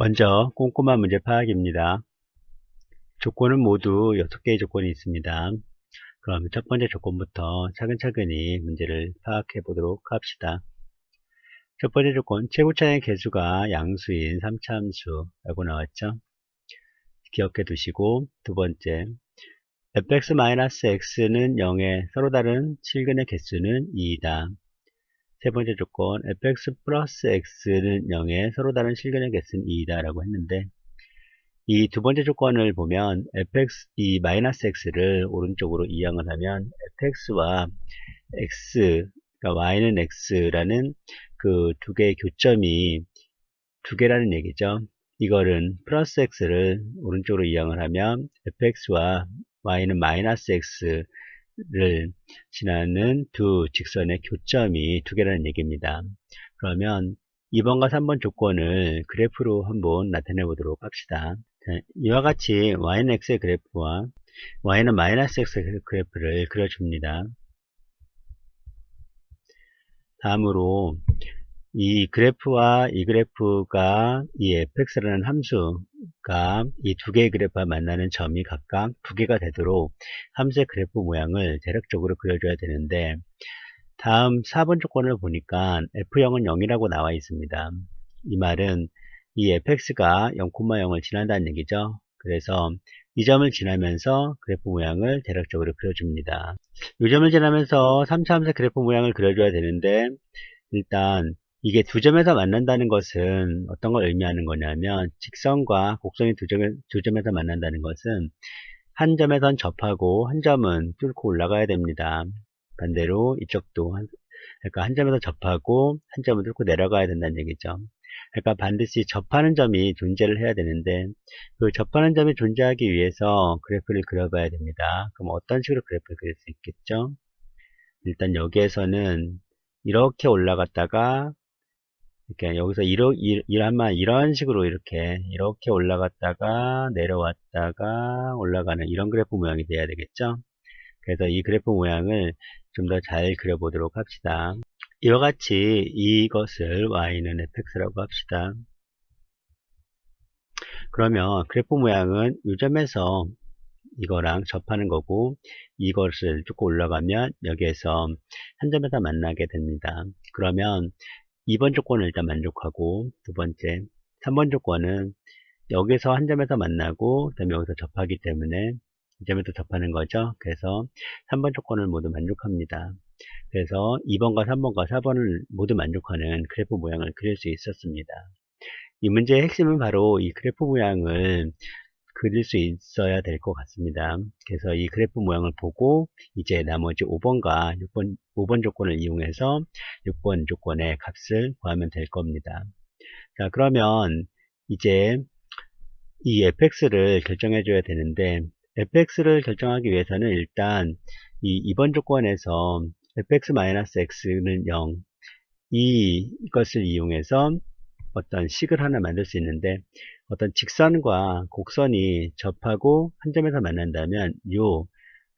먼저 꼼꼼한 문제 파악입니다. 조건은 모두 6개의 조건이 있습니다. 그럼 첫 번째 조건부터 차근차근히 문제를 파악해 보도록 합시다. 첫 번째 조건, 최고차의 개수가 양수인 3차함수라고 나왔죠. 기억해 두시고 두 번째, fx-x는 0의 서로 다른 실근의 개수는 2이다. 세 번째 조건 fx 플러스 x는 0의 서로 다른 실근의 개수는 2이다 라고 했는데 이 두 번째 조건을 보면 fx 이 마이너스 x를 오른쪽으로 이항을 하면 fx와 x 그러니까 y는 x라는 그 두 개의 교점이 두 개라는 얘기죠. 이거는 플러스 x를 오른쪽으로 이항을 하면 fx와 y는 마이너스 x 를 지나는 두 직선의 교점이 두 개라는 얘기입니다. 그러면 2번과 3번 조건을 그래프로 한번 나타내 보도록 합시다. 자, 이와 같이 y는 x의 그래프와 y는 마이너스 x의 그래프를 그려줍니다. 다음으로 이 그래프와 이 그래프가 이 fx라는 함수가 이 두 개의 그래프와 만나는 점이 각각 두 개가 되도록 함수의 그래프 모양을 대략적으로 그려줘야 되는데 다음 4번 조건을 보니까 f0은 0이라고 나와 있습니다. 이 말은 이 fx가 0,0을 지난다는 얘기죠. 그래서 이 점을 지나면서 그래프 모양을 대략적으로 그려줍니다. 이 점을 지나면서 3차 함수 그래프 모양을 그려줘야 되는데 일단 이게 두 점에서 만난다는 것은 어떤 걸 의미하는 거냐면 직선과 곡선이 두, 점에, 두 점에서 만난다는 것은 한 점에선 접하고 한 점은 뚫고 올라가야 됩니다. 반대로 이쪽도 한, 그러니까 한 점에서 접하고 한 점은 뚫고 내려가야 된다는 얘기죠. 그러니까 반드시 접하는 점이 존재를 해야 되는데 그 접하는 점이 존재하기 위해서 그래프를 그려봐야 됩니다. 그럼 어떤 식으로 그래프를 그릴 수 있겠죠? 일단 여기에서는 이렇게 올라갔다가 이렇게 여기서 이러, 이러한 이런 식으로 이렇게 이렇게 올라갔다가 내려왔다가 올라가는 이런 그래프 모양이 돼야 되겠죠? 그래서 이 그래프 모양을 좀 더 잘 그려보도록 합시다. 이와 같이 이것을 y는 fx라고 합시다. 그러면 그래프 모양은 이 점에서 이거랑 접하는 거고 이것을 쭉 올라가면 여기에서 한 점에서 만나게 됩니다. 그러면 2번 조건을 일단 만족하고 두 번째 3번 조건은 여기서 한 점에서 만나고 그 다음에 여기서 접하기 때문에 이 점에서 접하는 거죠. 그래서 3번 조건을 모두 만족합니다. 그래서 2번과 3번과 4번을 모두 만족하는 그래프 모양을 그릴 수 있었습니다. 이 문제의 핵심은 바로 이 그래프 모양을 그릴 수 있어야 될 것 같습니다. 그래서 이 그래프 모양을 보고 이제 나머지 5번과 6번, 5번 조건을 이용해서 6번 조건의 값을 구하면 될 겁니다. 자, 그러면 이제 이 fx를 결정해 줘야 되는데 fx를 결정하기 위해서는 일단 이 2번 조건에서 fx-x는 0 이것을 이용해서 어떤 식을 하나 만들 수 있는데 어떤 직선과 곡선이 접하고 한 점에서 만난다면 요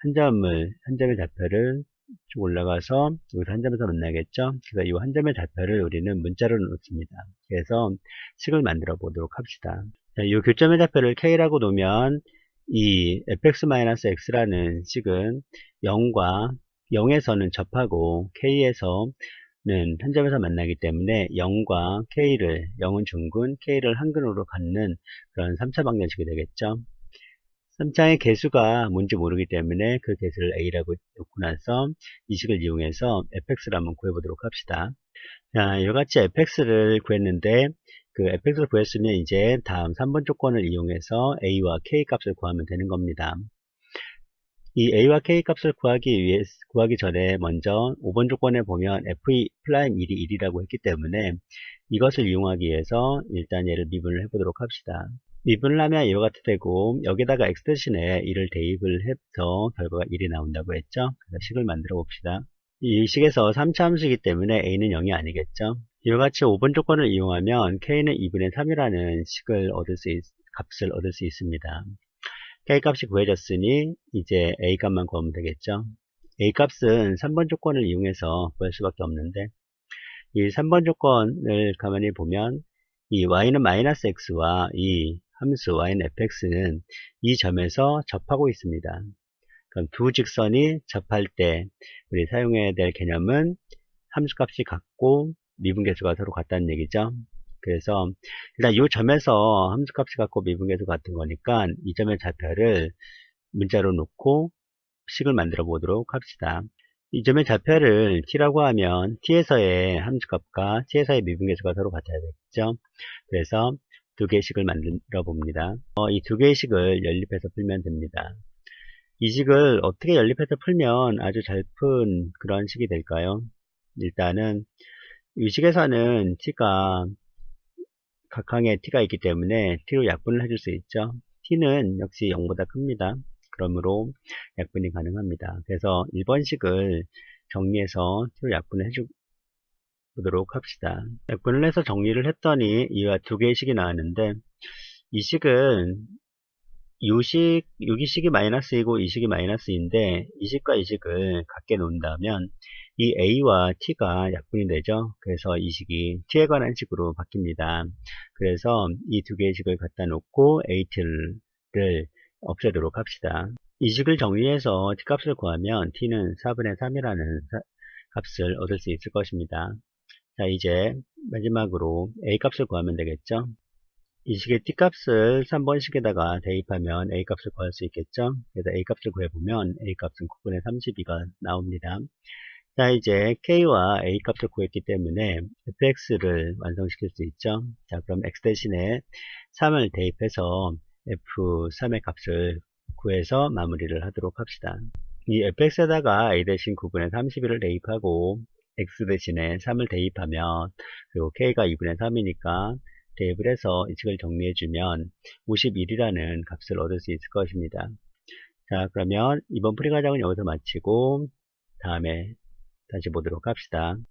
한 점을 한 점의 좌표를 쭉 올라가서 여기서 한 점에서 만나겠죠? 그래서 이 한 점의 좌표를 우리는 문자로 놓습니다. 그래서 식을 만들어 보도록 합시다. 자, 이 교점의 좌표를 k라고 놓으면 이 fx-x라는 식은 0과 0에서는 접하고 k에서 는 한 점에서 만나기 때문에 0과 K를 0은 중근, K를 한근으로 갖는 그런 3차 방정식이 되겠죠. 3차의 개수가 뭔지 모르기 때문에 그 개수를 A라고 놓고 나서 이 식을 이용해서 fx를 한번 구해보도록 합시다. 자, 이같이 fx를 구했는데 그 fx를 구했으면 이제 다음 3번 조건을 이용해서 a와 k 값을 구하면 되는 겁니다. 이 a와 k 값을 구하기 위해 구하기 전에 먼저 5번 조건에 보면 f1이 1이라고 했기 때문에 이것을 이용하기 위해서 일단 얘를 미분을 해보도록 합시다. 미분을 하면 이와 같이 되고 여기다가 x 대신에 1을 대입을 해서 결과가 1이 나온다고 했죠. 그래서 식을 만들어 봅시다. 이 식에서 3차 함수이기 때문에 a는 0이 아니겠죠. 이와 같이 5번 조건을 이용하면 k는 2분의 3이라는 식을 얻을 수 있, 값을 얻을 수 있습니다. K값이 구해졌으니 이제 A값만 구하면 되겠죠. A값은 3번 조건을 이용해서 구할 수밖에 없는데 이 3번 조건을 가만히 보면 이 y는 마이너스 x와 이 함수 y는 fx는 이 점에서 접하고 있습니다. 그럼 두 직선이 접할 때 우리 사용해야 될 개념은 함수값이 같고 미분계수가 서로 같다는 얘기죠. 그래서 일단 이 점에서 함수값이 같고 미분계수 같은 거니까 이 점의 좌표를 문자로 놓고 식을 만들어 보도록 합시다. 이 점의 좌표를 t라고 하면 t에서의 함수값과 t에서의 미분계수가 서로 같아야 되겠죠. 그래서 두 개의 식을 만들어 봅니다. 어, 이 두 개의 식을 연립해서 풀면 됩니다. 이 식을 어떻게 연립해서 풀면 아주 잘 푼 그런 식이 될까요? 일단은 이 식에서는 t가 각항에 t가 있기 때문에 t로 약분을 해줄 수 있죠. t는 역시 0보다 큽니다. 그러므로 약분이 가능합니다. 그래서 1번식을 정리해서 t로 약분을 해주 보도록 합시다. 약분을 해서 정리를 했더니 이와 두 개의 식이 나왔는데 이 식은 요식, 여기 식이 마이너스 이고 이 식이 마이너스인데 이 식과 이 식을 같게 놓는다면 이 a와 t가 약분이 되죠. 그래서 이 식이 t에 관한 식으로 바뀝니다. 그래서 이 두 개의 식을 갖다 놓고 at를 없애도록 합시다. 이 식을 정리해서 t 값을 구하면 t는 4분의 3이라는 값을 얻을 수 있을 것입니다. 자 이제 마지막으로 a 값을 구하면 되겠죠. 이 식의 t 값을 3번식에다가 대입하면 a 값을 구할 수 있겠죠. 그래서 a 값을 구해보면 a 값은 9분의 32가 나옵니다. 자 이제 k와 a 값을 구했기 때문에 fx를 완성시킬 수 있죠. 자 그럼 x 대신에 3을 대입해서 f3의 값을 구해서 마무리를 하도록 합시다. 이 fx에다가 a 대신 9분의 31을 대입하고 x 대신에 3을 대입하면 그리고 k가 2분의 3이니까 대입을 해서 이 식을 정리해주면 51이라는 값을 얻을 수 있을 것입니다. 자 그러면 이번 풀이 과정은 여기서 마치고 다음에 다시 보도록 합시다.